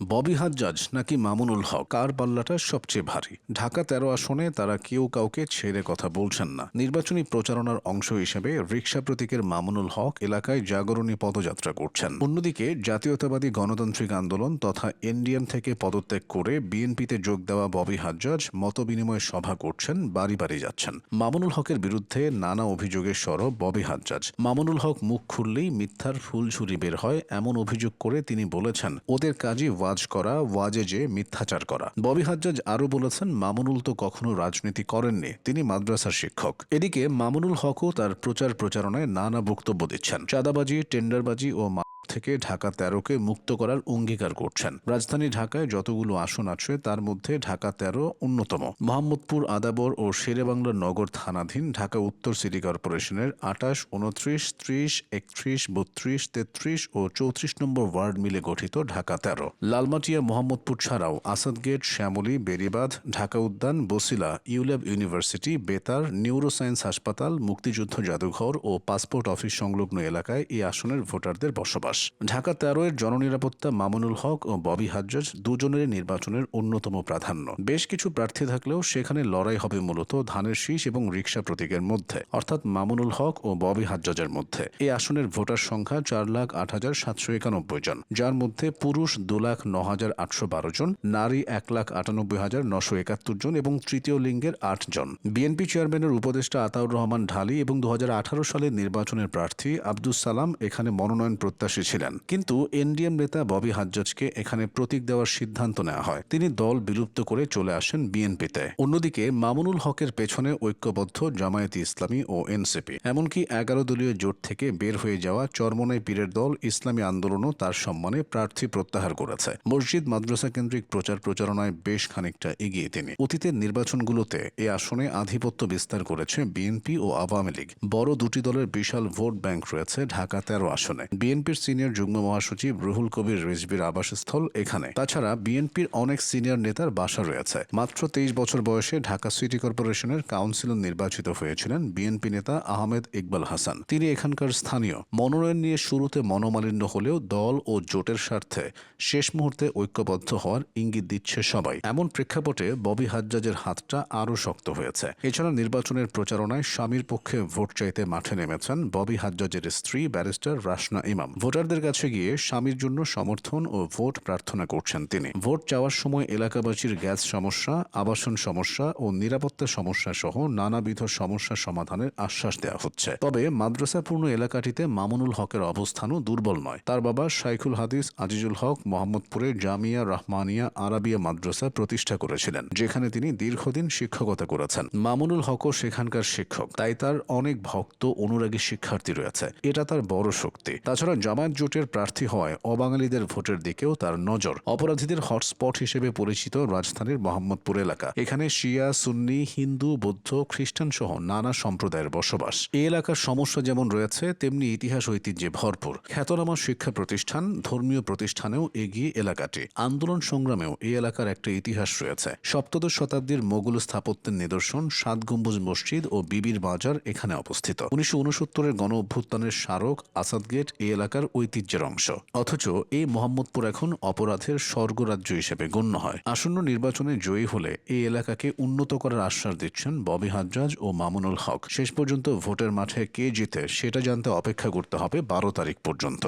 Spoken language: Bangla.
ববি হাজ্জাজ নাকি মামুনুল হক? কার পাল্লাটা সবচেয়ে ভারী? ঢাকা তেরো আসনে তারা কেউ কাউকে ছেড়ে কথা বলছেন না। নির্বাচনী প্রচারণার অংশ হিসেবে রিক্সা প্রতীকের মামুনুল হক এলাকায় জাগরণী পদযাত্রা করছেন। অন্যদিকে জাতীয়তাবাদী গণতান্ত্রিক আন্দোলন তথা এনডিএম থেকে পদত্যাগ করে বিএনপিতে যোগ দেওয়া ববি হাজ্জাজ মতবিনিময় সভা করছেন, বাড়ি বাড়ি যাচ্ছেন। মামুনুল হকের বিরুদ্ধে নানা অভিযোগের সরব ববি হাজ্জাজ। মামুনুল হক মুখ খুললেই মিথ্যার ফুলঝুরি বের হয়, এমন অভিযোগ করে তিনি বলেছেন, ওদের কাজই ওয়াজ করা ওয়াজেজে মিথ্যাচার করা। ববি হাজ্জাজ আরও বলেছেন, মামুনুল তো কখনো রাজনীতি করেননি, তিনি মাদ্রাসার শিক্ষক। এদিকে মামুনুল হকও তার প্রচার প্রচারণায় নানা বক্তব্য দিচ্ছেন। চাঁদাবাজি, টেন্ডারবাজি ও থেকে ঢাকা তেরোকে মুক্ত করার অঙ্গীকার করছেন। রাজধানী ঢাকায় যতগুলো আসন আছে, তার মধ্যে ঢাকা তেরো অন্যতম। মোহাম্মদপুর, আদাবর ও শেরেবাংলা নগর থানাধীন ঢাকা উত্তর সিটি কর্পোরেশনের আটাশ উনত্রিশ, ত্রিশ, একত্রিশ, বত্রিশ, তেত্রিশ ও চৌত্রিশ নম্বর ওয়ার্ড মিলে গঠিত ঢাকা তেরো। লালমাটিয়া, মোহাম্মদপুর ছাড়াও আসাদগেট, শ্যামলী বেরিবাঁধ ঢাকা উদ্যান, বসিলা ইউল্যাব ইউনিভার্সিটি, বেতার, নিউরোসায়েন্স হাসপাতাল, মুক্তিযুদ্ধ জাদুঘর ও পাসপোর্ট অফিস সংলগ্ন এলাকায় এই আসনের ভোটারদের বসবাস। ঢাকা তেরোয়ের জননিরাপত্তা মামুনুল হক ও ববি হাজ্জাজ দুজনের নির্বাচনের অন্যতম প্রাধান্য। বেশ কিছু প্রার্থী থাকলেও সেখানে লড়াই হবে মূলত ধানের শীষ এবং রিক্সা প্রতীকের মধ্যে, অর্থাৎ মামুনুল হক ও ববি হাজ্জাজের মধ্যে। এই আসনের ভোটার সংখ্যা চার লাখ আট হাজার সাতশো একানব্বই জন, যার মধ্যে পুরুষ দু লাখ ন হাজার আটশো বারো জন, নারী এক লাখ আটানব্বই হাজার নশো একাত্তর জন এবং তৃতীয় লিঙ্গের আট জন। বিএনপি চেয়ারম্যানের উপদেষ্টা আতাউর রহমান ঢালি এবং দু হাজার আঠারো সালের নির্বাচনের প্রার্থী আব্দুস সালাম এখানে মনোনয়ন প্রত্যাশী ছিলেন কিন্তু এনডিএম নেতা ববি হাজ্জাজকে এখানে প্রতীক দেওয়ার সিদ্ধান্ত নেওয়া হয়। তিনি দল বিলুপ্ত করে চলে আসেন বিএনপিতে। অন্যদিকে মামুনুল হকের পেছনে ঐক্যবদ্ধ জামায়াতি ইসলামী ও এনসিপি। এমনকি এগারো দলীয় জোট থেকে বের হয়ে যাওয়া চরমনাই পীরের দল ইসলামী আন্দোলনও তার সম্মানে প্রার্থী প্রত্যাহার করেছে। মসজিদ মাদ্রাসা কেন্দ্রিক প্রচার প্রচারণায় বেশ খানিকটা এগিয়ে তিনি। অতীতের নির্বাচনগুলোতে এ আসনে আধিপত্য বিস্তার করেছে বিএনপি ও আওয়ামী লীগ। বড় দুটি দলের বিশাল ভোট ব্যাংক রয়েছে ঢাকা তেরো আসনে। বিএনপির সিনিয়র যুগ্ম মহাসচিব রুহুল কবির রিজবির আবাসস্থল এখানে। তাছাড়া বিএনপির অনেক সিনিয়র নেতার বাসা রয়েছে। মাত্র তেইশ বছর বয়সে ঢাকা সিটি কর্পোরেশনের কাউন্সিলর নির্বাচিত হয়েছিলেন বিএনপি নেতা আহমেদ ইকবাল হাসান। তিনি এখানকার স্থানীয়। মনোনয়ন নিয়ে শুরুতে মনোমালিন্য হলেও দল ও জোটের স্বার্থে শেষ মুহূর্তে ঐক্যবদ্ধ হওয়ার ইঙ্গিত দিচ্ছে সবাই। এমন প্রেক্ষাপটে ববি হাজ্জাজের হাতটা আরও শক্ত হয়েছে। এছাড়া নির্বাচনের প্রচারণায় স্বামীর পক্ষে ভোট চাইতে মাঠে নেমেছেন ববি হাজ্জাজের স্ত্রী ব্যারিস্টার রাসনা ইমাম। ভোটারদের কাছে গিয়ে স্বামীর জন্য সমর্থন ও ভোট প্রার্থনা করছেন তিনি। ভোট চাওয়ার সময় এলাকাবাসীর গ্যাস সমস্যা, আবাসন সমস্যা ও নিরাপত্তা সমস্যা সহ নানাবিধ সমস্যা সমাধানের আশ্বাস দেওয়া হচ্ছে। তবে মাদ্রাসাপূর্ণ এলাকাটিতে মামুনুল হকের অবস্থানও দুর্বল নয়। তার বাবা শাইখুল হাদিস, আজিজুল হক, মোহাম্মদপুরে জামিয়া রহমানিয়া আরাবিয়া মাদ্রাসা প্রতিষ্ঠা করেছিলেন, যেখানে তিনি দীর্ঘদিন শিক্ষকতা করেছেন। মামুনুল হকও সেখানকার শিক্ষক, তাই তার অনেক ভক্ত অনুরাগী শিক্ষার্থী রয়েছে। এটা তার বড় শক্তি। তাছাড়া জামায়াত জোটের প্রার্থী হওয়ায় অবাঙালিদের ভোটের দিকেও তার নজর। অপরাধীদের হটস্পট হিসেবে পরিচিত রাজধানীর মোহাম্মদপুর এলাকা। এখানে শিয়া, সুন্নি, হিন্দু, বৌদ্ধ খ্রিস্টান সহ নানা সম্প্রদায়ের বসবাস। এই এলাকার সমস্যা যেমন রয়েছে, তেমনি ইতিহাস ঐতিহ্যে ভরপুর। খ্যাতনামা শিক্ষা প্রতিষ্ঠান, ধর্মীয় প্রতিষ্ঠানেও এগিয়ে এলাকাটি। আন্দোলন সংগ্রামেও এই এলাকার একটা ইতিহাস রয়েছে। সপ্তদশ শতাব্দীর মোগল স্থাপত্যের নিদর্শন সাত গম্বুজ মসজিদ ও বিবির বাজার এখানে অবস্থিত। উনিশশো উনসত্তরের গণ অভ্যুত্থানের স্মারক আসাদ গেট এই এলাকার ঐতিহ্যের অংশ। অথচ এই মোহাম্মদপুর এখন অপরাধের স্বর্গরাজ্য হিসেবে গণ্য হয়। আসন্ন নির্বাচনে জয়ী হলে এই এলাকাকে উন্নত করার আশ্বাস দিচ্ছেন ববি হাজ্জাজ ও মামুনুল হক। শেষ পর্যন্ত ভোটের মাঠে কে জিতে সেটা জানতে অপেক্ষা করতে হবে বারো তারিখ পর্যন্ত।